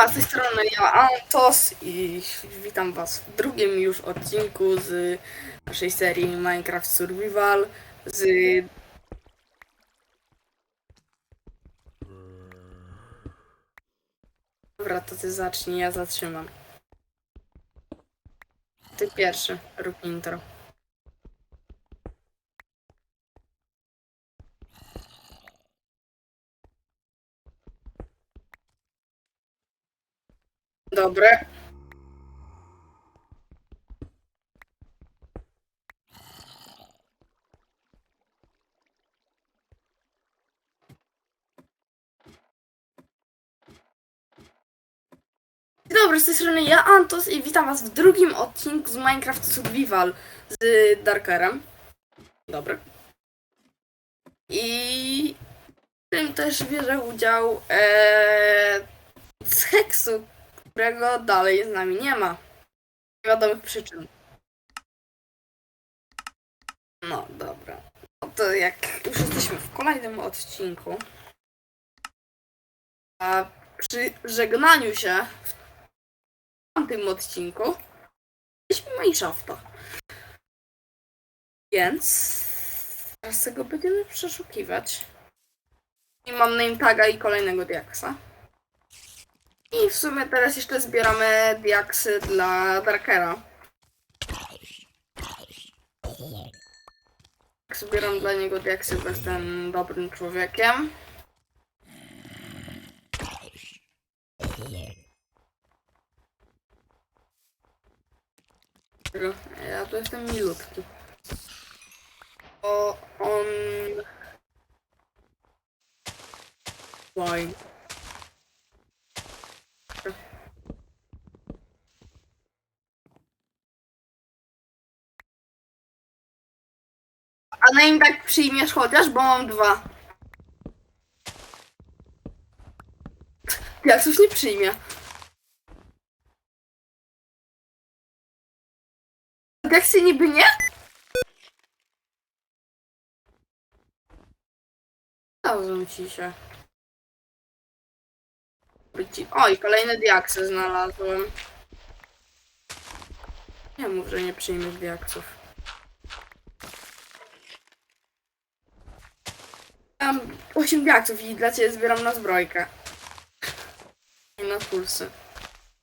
Siema, z tej strony ja, Antos i witam was w drugim już odcinku z naszej serii Minecraft Survival z... Dobra, to ty zacznij, ja zatrzymam. Ty pierwszy, rób intro. Dobre. Dobry, z tej strony ja, Antos i witam was w drugim odcinku z Minecraft Survival z Darkerem. Dobry. I w tym też bierze udział e, z Heksu, którego dalej z nami nie ma. Wiadomych przyczyn. No dobra. No to jak już jesteśmy w kolejnym odcinku, a przy żegnaniu się w tamtym odcinku mieliśmy Mineshafta. Więc teraz tego będziemy przeszukiwać. I mam name taga i kolejnego diaksa. I w sumie teraz jeszcze zbieramy diaksy dla Darkera. Zbieram dla niego diaksy, bo jestem dobrym człowiekiem. Ja tu jestem milutki. O, on... Oj. Na im tak przyjmiesz chociaż, bo mam dwa. Jak coś nie przyjmie. Jak się niby nie? Dadzą ci się. Oj, kolejne diaksy znalazłem. Nie mów, że nie przyjmiesz diaksów. Mam 8 diaksów i dla ciebie zbieram na zbrojkę. I na pulsy.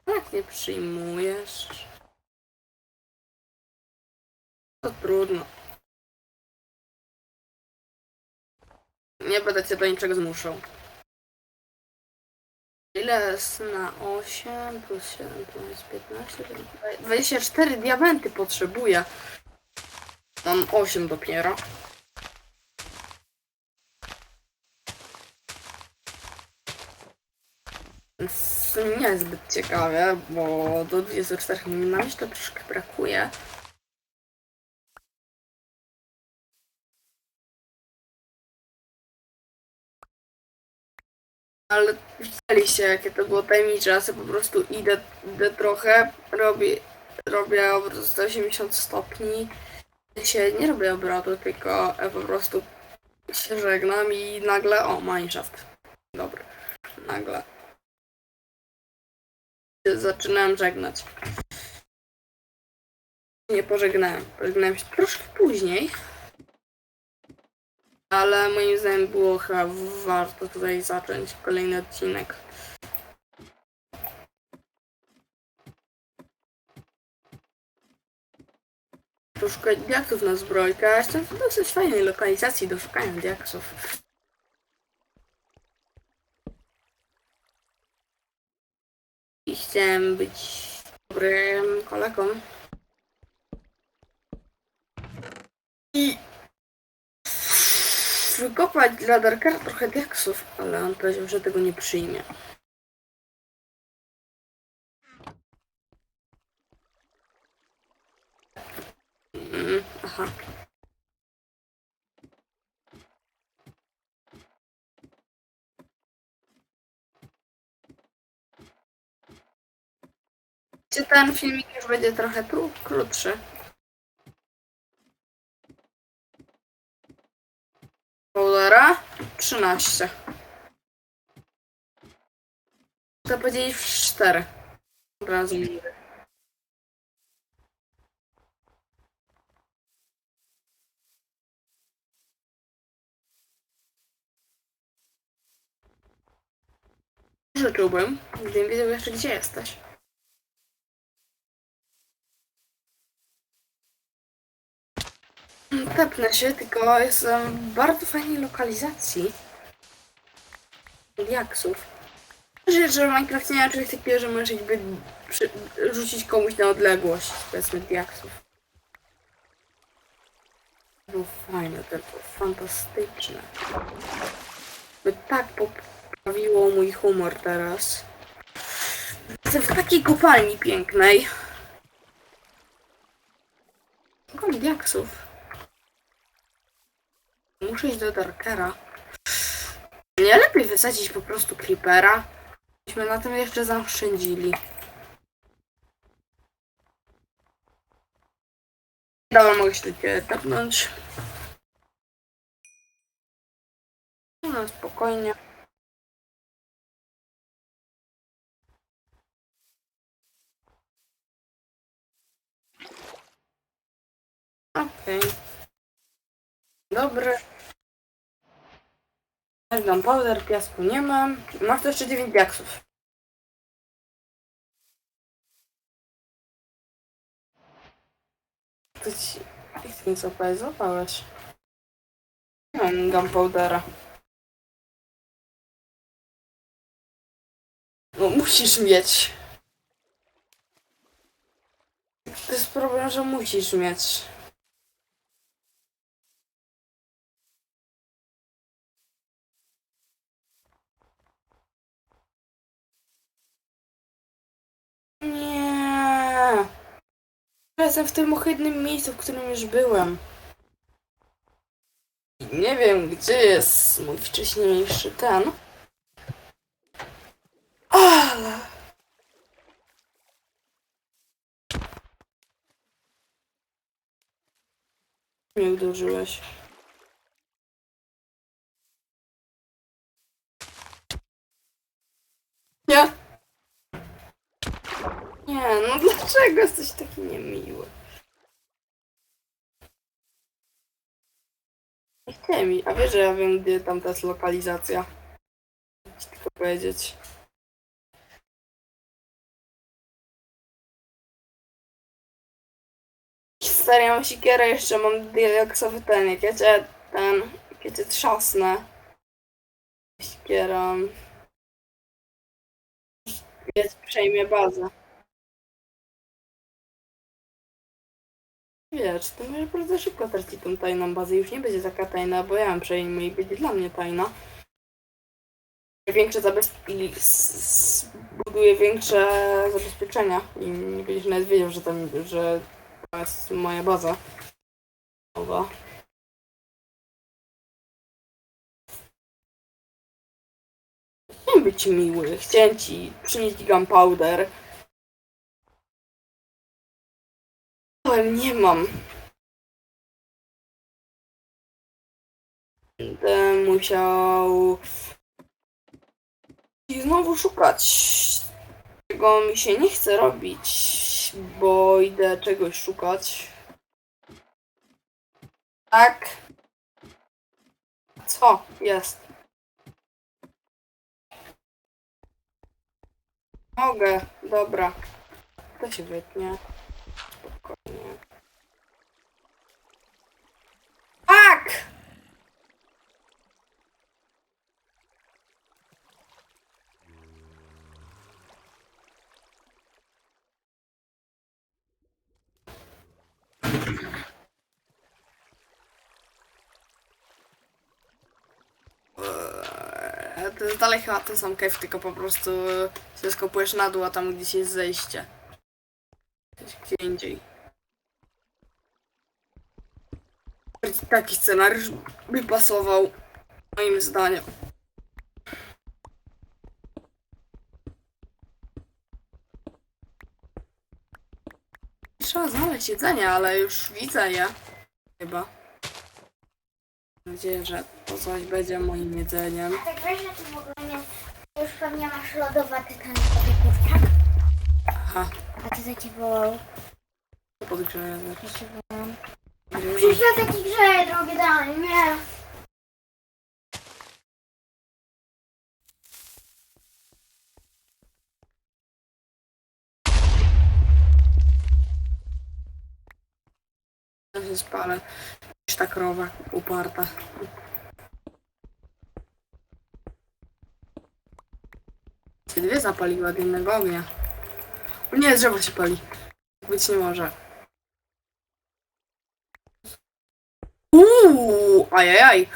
Jak nie przyjmujesz? To trudno. Nie będę cię do niczego zmuszał. Ile jest na 8 plus 7 plus 15? 24 diamenty potrzebuję. Mam 8 dopiero. Więc nie jest zbyt ciekawe, bo do 24 mi nam jeszcze troszkę brakuje. Ale widzieliście jakie to było tajemnicze, ja po prostu idę, idę trochę, robię, robię obrót 180 stopni. Się nie robię obrotu, tylko po prostu się żegnam i nagle, o, mineshaft. Dobry. Nagle zaczynałem żegnać. Nie pożegnałem. Pożegnałem się troszkę później. Ale moim zdaniem było chyba warto tutaj zacząć kolejny odcinek. Poszukać diaksów na zbrojkę. Jestem w dosyć fajnej lokalizacji do szukania diaksów. Chciałem być dobrym kolegą. I wykopać dla Darkera trochę diaksów, ale on powiedział, że tego nie przyjmie. Mm, aha. Czy ten filmik już będzie trochę tu krótszy? Cholera. 13. To podzielić w cztery. Od razu. Życzyłbym, gdybym wiedział jeszcze gdzie jesteś. Tepnę się, tylko jestem w bardzo fajnej lokalizacji. Diaksów. Rzecz, że w Minecrafcie nie ma czegoś takiego, że możesz jakby przy, rzucić komuś na odległość, powiedzmy diaksów. Było fajne, to było fantastyczne. By tak poprawiło mój humor teraz. Jestem w takiej kopalni pięknej. Kopalni diaksów. Muszę iść do Darkera. Nie lepiej wysadzić po prostu creepera. Byśmy na tym jeszcze zaoszczędzili. Dobra, mogę się tutaj tapnąć. No spokojnie. Okej. Dobry. Magnum powder, piasku nie mam. Masz tu jeszcze 9 diaksów. To ci... Jak ty mi złapałeś? Złapałeś. Nie mam gunpowdera. No musisz mieć. To jest problem, że musisz mieć. Nie. Jestem w tym ohydnym miejscu, w którym już byłem. I nie wiem, gdzie jest mój wcześniejszy ten. Ale... Nie uderzyłeś. Nie. Nie, no dlaczego jesteś taki niemiły? Nie chcę mi, a wiesz, że ja wiem, gdzie tam ta jest lokalizacja. Chcę tylko powiedzieć. Stary, mam sikierę jeszcze, mam diaksowy ten, jak ja cię, ten, jak ja cię trzasnę. Sikierą. Ja przejmie bazę. Wiesz, to może bardzo szybko traci tą tajną bazę. Już nie będzie taka tajna, bo ja ją przejmę i będzie dla mnie tajna. Większe zabezpieczenia. Buduję większe zabezpieczenia i nie będziesz nawet wiedział, że tam, że to jest moja baza. Nowa. Chciałem być miły, chciałem ci przynieść gunpowder. Ale nie mam. Będę musiał i znowu szukać. Czego mi się nie chce robić, bo idę czegoś szukać. Tak. Co? Jest. Mogę, dobra. To się wytnie. Tak! To jest dalej chyba ten sam kef, tylko po prostu się skopujesz na dół, a tam gdzieś jest zejście. Gdzieś gdzie indziej. Taki scenariusz by pasował, moim zdaniem. Trzeba znaleźć jedzenie, ale już widzę je. Chyba. Mam nadzieję, że to coś będzie moim jedzeniem. Tak weź, że to w ogóle nie Już pewnie masz lodowaty ten podgrzewacz, tak? Aha, A ty za cię wołał. podgrzeję. Ja cię wołam. Ja taki grzeję, drogie danie, nie. Ja się spalę. Już ta krowa uparta. Się dwie zapaliły od innego ognia. Nie, drzewo się pali. Być nie może. Uuu, ajajaj.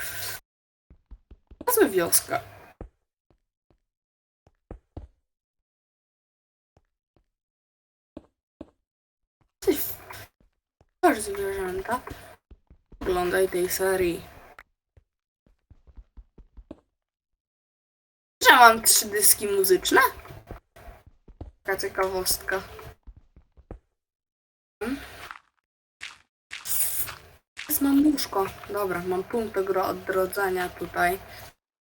Nazwę wioska. Coś Masz zwierzęta. Oglądaj tej serii. Że mam trzy dyski muzyczne? Taka ciekawostka. Łóżko. Dobra, mam punkt odrodzenia tutaj.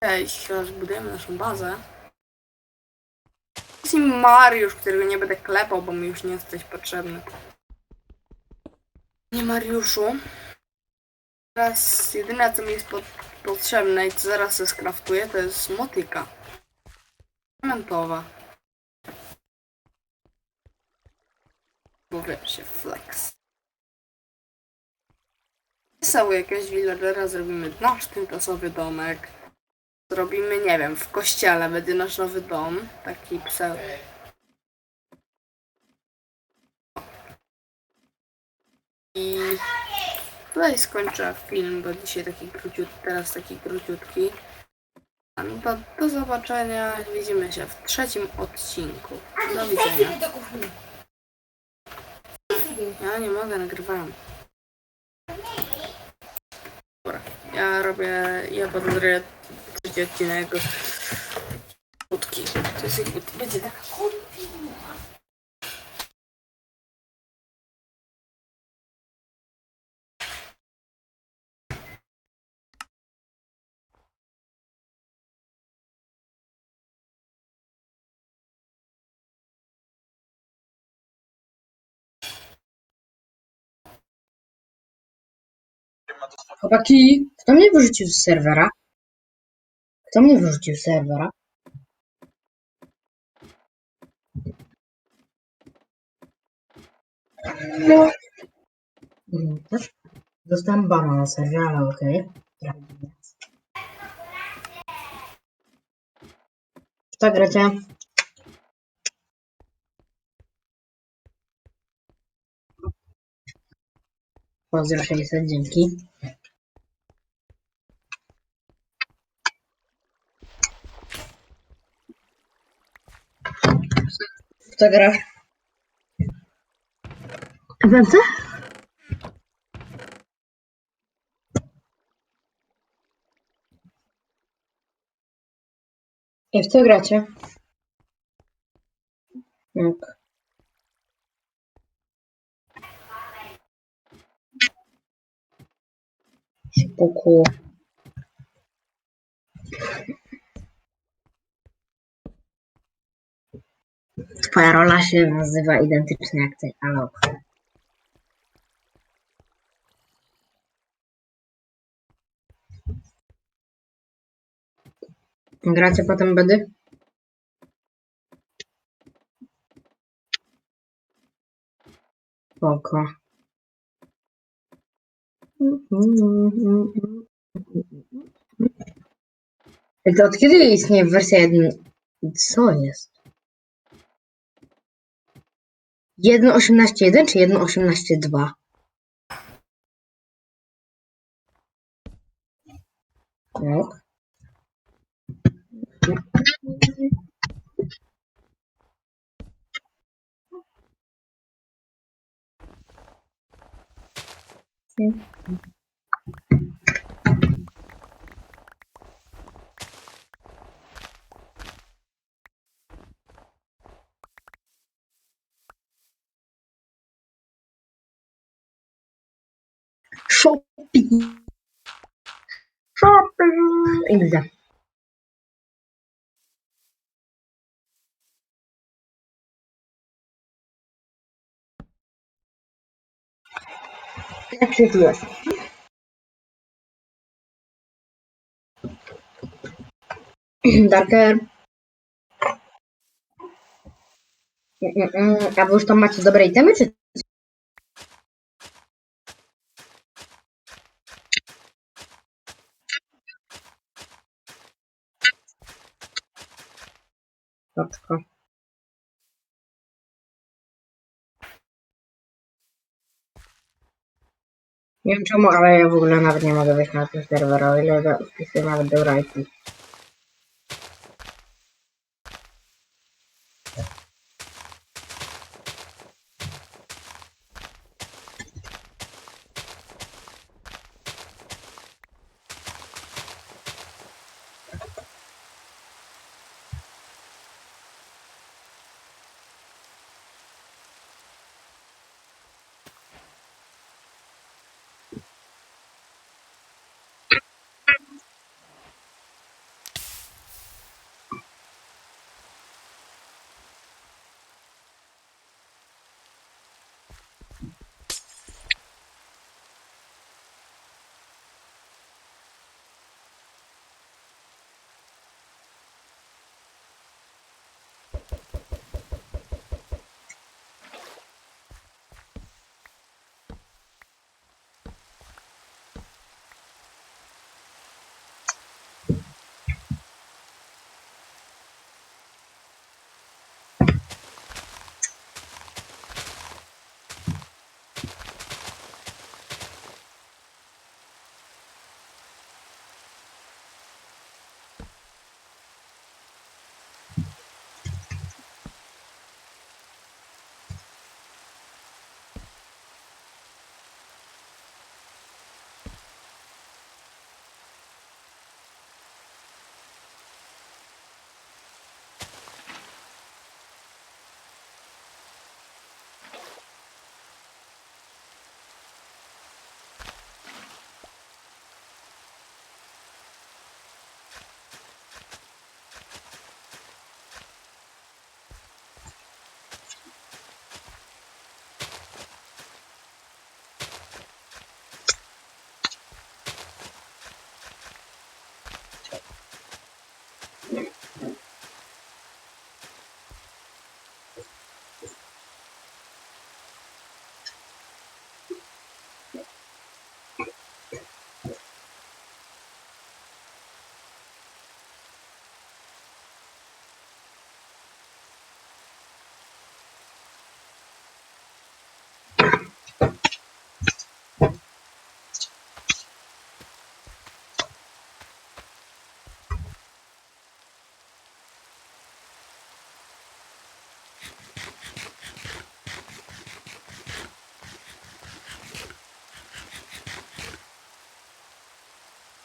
Cześć, teraz budujemy naszą bazę. Jest i Mariusz, którego nie będę klepał, bo mi już nie jesteś potrzebny. Nie Mariuszu. Teraz jedyne co mi jest pot- potrzebne i co zaraz się skraftuję to jest motyka. Diamentowa. Bo wiesz się flex. Są jakiegoś villagera, zrobimy nasz tymczasowy domek. Zrobimy, nie wiem, w kościele będzie nasz nowy dom. Taki pseudo. I tutaj skończę film, bo dzisiaj taki króciutki, teraz taki króciutki. A no do zobaczenia. Widzimy się w trzecim odcinku. Do widzenia. do. Ja nie mogę, nagrywałem. Dobra, ja robię, ja zrobię trzeci odcinek. Krótki. To jest jakby, będzie taka kontynuacja. Chłopaki, kto mnie wyrzucił z serwera? Kto mnie wyrzucił z serwera? Mm, Też dostałem bana na serwerze, ale okej. W co gracie? Pozdro 600, dzięki. W co grasz? Węce? I w co gracie? Ok. Spoko. Twoja rola się nazywa identycznie jak ty, ale ok. Gracie potem bedy? Spoko. To od kiedy istnieje wersja 1? Co jest? 1.18.1 czy 1.18.2? etmeyin. Shopping. Shopping. En. Czy tu jest? Darker. Mm, mm, mm. A wy już tam macie dobre itemy, czy Spoczko. Nie wiem czemu, ale ja w ogóle nawet nie mogę wejść na ten serwer, o ile do- wpisuję nawet do IP.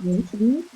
Mm-hmm.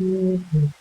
Mm-hmm.